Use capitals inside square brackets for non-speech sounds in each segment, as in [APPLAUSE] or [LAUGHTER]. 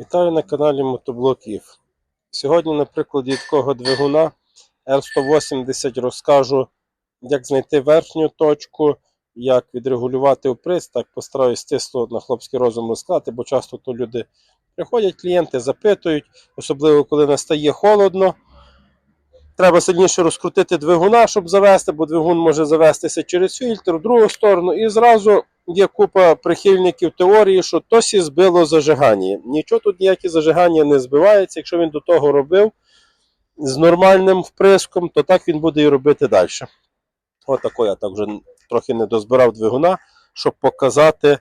Вітаю на каналі Мотоблоків. Сьогодні на прикладі такого двигуна R180 розкажу, як знайти верхню точку, як відрегулювати оприз. Так постараюсь стисло на хлопський розум розказати, бо часто то люди приходять, клієнти запитують, особливо коли настає холодно. Треба сильніше розкрутити двигуна, щоб завести, бо двигун може завестися через фільтр в другу сторону. І зразу є купа прихильників теорії, що тосі збило зажигання. Нічого тут ніякі зажигання не збивається. Якщо він до того робив з нормальним вприском, то так він буде і робити далі. Отако я так вже трохи не дозбирав двигуна, щоб показати,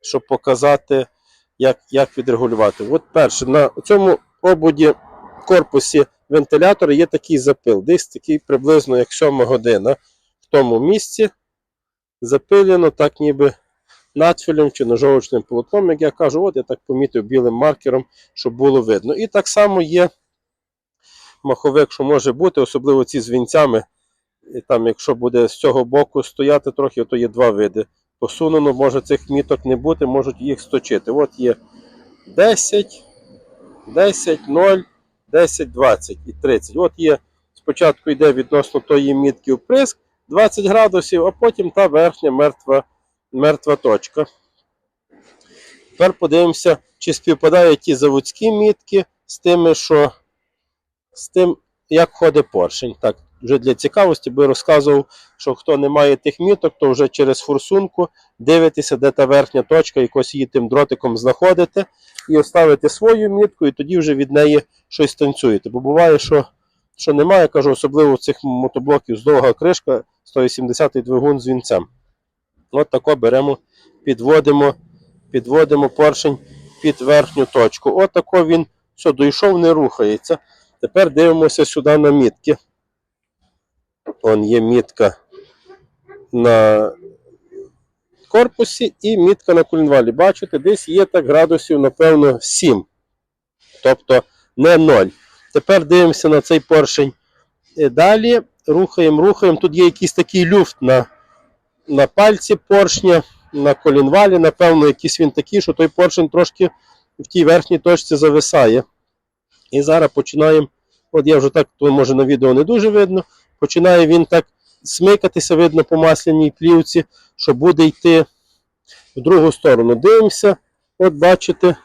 щоб показати як, як відрегулювати. От перше, на цьому ободі корпусі вентилятора є такий запил. Десь такий приблизно як 7 година в тому місці запилено, так ніби надфілем чи ножовочним полотном, як я кажу, от я так помітив білим маркером, щоб було видно. І так само є маховик, що може бути, особливо ці з вінцями. І там, якщо буде з цього боку стояти трохи, то є два види. Посунено, може цих міток не бути, можуть їх сточити. От є 10, 10, 0, 10, 20 і 30. От є, спочатку йде відносно тої мітки вприск 20 градусів, а потім та верхня мертва, мертва точка. Тепер подивимося, чи співпадають ті заводські мітки з тими, що з тим, як ходить поршень. Так, вже для цікавості би розказував, що хто не має тих міток, то вже через форсунку дивитеся, де та верхня точка, якось її тим дротиком знаходите, і оставите свою мітку, і тоді вже від неї щось танцюєте. Бо буває, що, що немає, кажу, особливо цих мотоблоків з довга кришка, 180-й двигун з вінцем. От тако беремо, підводимо, підводимо поршень під верхню точку. От тако він все, дійшов, не рухається. Тепер дивимося сюди на мітки. Вон є мітка на корпусі і мітка на кулінвалі. Бачите, десь є так градусів, напевно, 7. Тобто не 0. Тепер дивимося на цей поршень. І далі рухаємо, рухаємо. Тут є якийсь такий люфт на, на пальці поршня, на колінвалі. Напевно, якийсь він такий, що той поршень трошки в тій верхній точці зависає. І зараз починаємо. От я вже так, то може на відео не дуже видно. Починає він так смикатися, видно по масляній плівці, що буде йти в другу сторону. Дивимося, от бачите,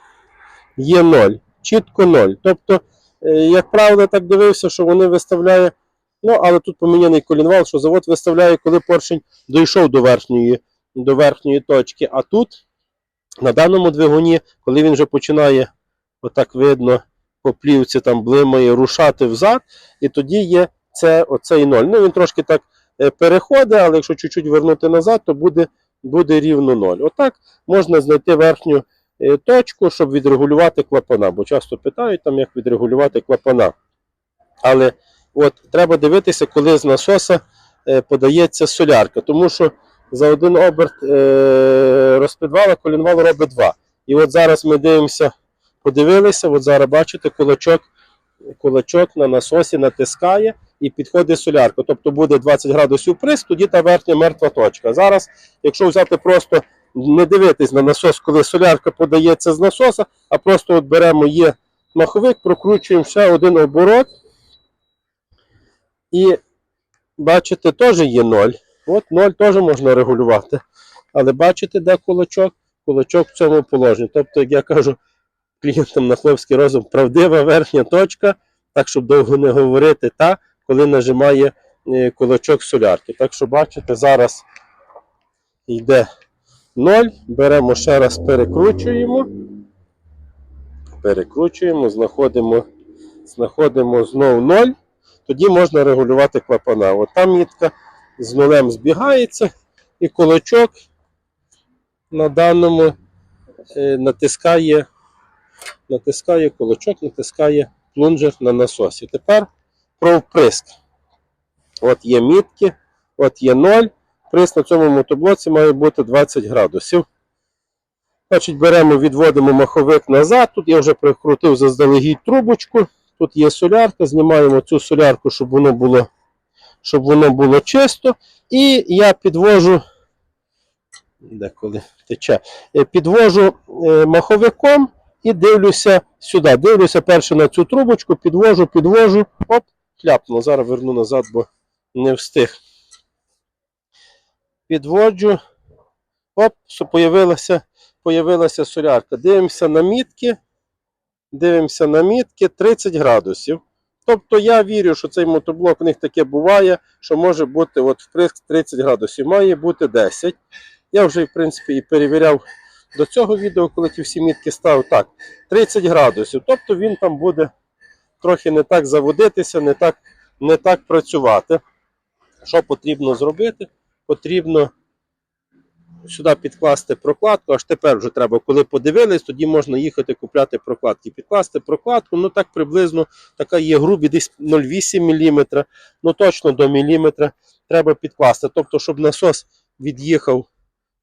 є 0. Чітко 0. Тобто, е, як правило, так дивився, що вони виставляє. Ну, але тут поміняний колінвал, що завод виставляє, коли поршень дійшов до верхньої, до верхньої точки. А тут, на даному двигуні, коли він вже починає, отак видно, по плівці там блимає, рушати взад, і тоді є це оцей 0. Ну, він трошки так е, переходить, але якщо чуть-чуть вернути назад, то буде, буде рівно 0. Отак можна знайти верхню е, точку, щоб відрегулювати клапана. Бо часто питають, там, як відрегулювати клапана. Але от, треба дивитися, коли з насоса е, подається солярка. Тому що за один оберт е, розпідвала колінвал робить 2. І от зараз ми дивимося, подивилися, от зараз бачите, кулачок, кулачок на насосі натискає і підходить солярка. Тобто буде 20 градусів приз, тоді та верхня мертва точка. Зараз, якщо взяти просто не дивитись на насос, коли солярка подається з насоса, а просто от беремо є маховик, прокручуємо ще один оборот. І бачите, теж є 0. От 0 теж можна регулювати. Але бачите, де кулачок? Кулачок в цьому положенні. Тобто, як я кажу клієнтам на хлопський розум, правдива верхня точка, так щоб довго не говорити, та коли нажимає е, кулачок солярки. Так що бачите, зараз йде 0. Беремо ще раз, перекручуємо. Перекручуємо, знаходимо, знаходимо знову 0. Тоді можна регулювати клапана. От там мітка з нулем збігається, і кулачок на даному е, натискає, натискає кулачок, натискає плунжер на насосі. Тепер про вприск. От є мітки, от є 0. Прис на цьому мотоблоці має бути 20 градусів. Значить, беремо, відводимо маховик назад. Тут я вже прикрутив заздалегідь трубочку. Тут є солярка, знімаємо цю солярку, щоб воно було, щоб воно було чисто. І я підвожу, деколи тече, Е, підвожу е, маховиком і дивлюся сюди. Дивлюся перше на цю трубочку, підвожу, підвожу, оп, хляпнуло. Зараз верну назад, бо не встиг. Підводжу. Оп, що появилася, появилася солярка. Дивимося на мітки. Дивимося на мітки 30 градусів. Тобто я вірю, що цей мотоблок у них таке буває, що може бути от вприск 30 градусів, має бути 10. Я вже, в принципі, і перевіряв до цього відео, коли ті всі мітки ставив. Так, 30 градусів. Тобто він там буде трохи не так заводитися, не так, не так працювати. Що потрібно зробити? Потрібно сюди підкласти прокладку, аж тепер вже треба, коли подивились, тоді можна їхати купляти прокладки. Підкласти прокладку, ну так приблизно така є грубі, десь 0,8 мм, ну точно до міліметра треба підкласти. Тобто, щоб насос від'їхав,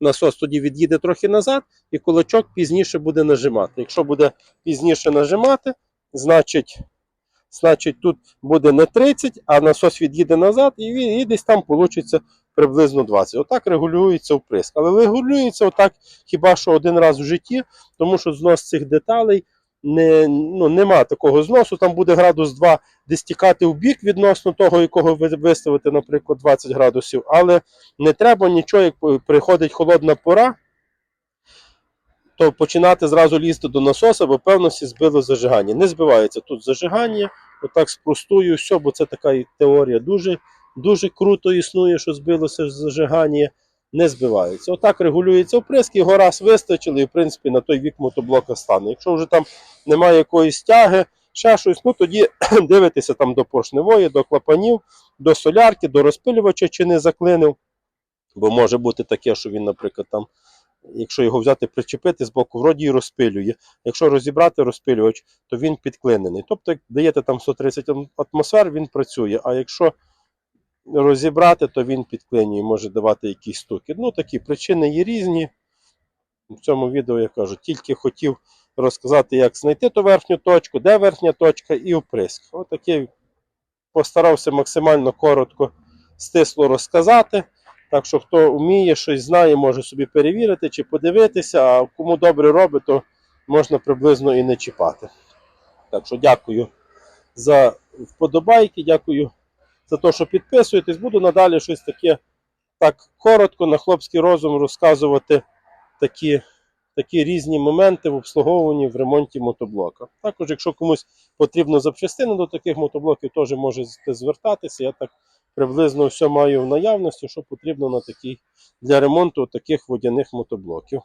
насос тоді від'їде трохи назад, і кулачок пізніше буде нажимати. Якщо буде пізніше нажимати, значить. Значить, тут буде не 30, а насос від'їде назад, і, і десь там вийде приблизно 20. Отак регулюється вприск. Але регулюється отак хіба що один раз в житті, тому що знос цих деталей не, ну, нема такого зносу. Там буде градус 2 десь тікати в бік відносно того, якого ви виставите, наприклад, 20 градусів. Але не треба нічого, як приходить холодна пора, то починати зразу лізти до насоса, бо певності збило зажигання. Не збивається тут зажигання. Отак спростую все, бо це така теорія дуже, дуже круто існує, що збилося зажигання. Не збивається. Отак регулюється вприск, його раз вистачили, і в принципі на той вік мотоблока стане. Якщо вже там немає якоїсь тяги, ще щось, ну тоді [CLEARS THROAT] дивитися там до поршневої, до клапанів, до солярки, до розпилювача, чи не заклинив. Бо може бути таке, що він, наприклад, там, якщо його взяти причепити з боку, вроді і розпилює. Якщо розібрати розпилювач, то він підклинений. Тобто, як даєте там 130 атмосфер, він працює. А якщо розібрати, то він підклинює, може давати якісь стуки. Ну, такі причини є різні. В цьому відео я кажу, тільки хотів розказати, як знайти ту верхню точку, де верхня точка і вприск. Отаке постарався максимально коротко, стисло розказати. Так що, хто вміє, щось знає, може собі перевірити чи подивитися, а кому добре робить, то можна приблизно і не чіпати. Так що дякую за вподобайки, дякую за те, що підписуєтесь. Буду надалі щось таке так коротко на хлопський розум розказувати такі, такі різні моменти в обслуговуванні в ремонті мотоблока. Також, якщо комусь потрібно запчастини до таких мотоблоків, теж можете звертатися. Я так приблизно все маю в наявності, що потрібно на такий, для ремонту таких водяних мотоблоків.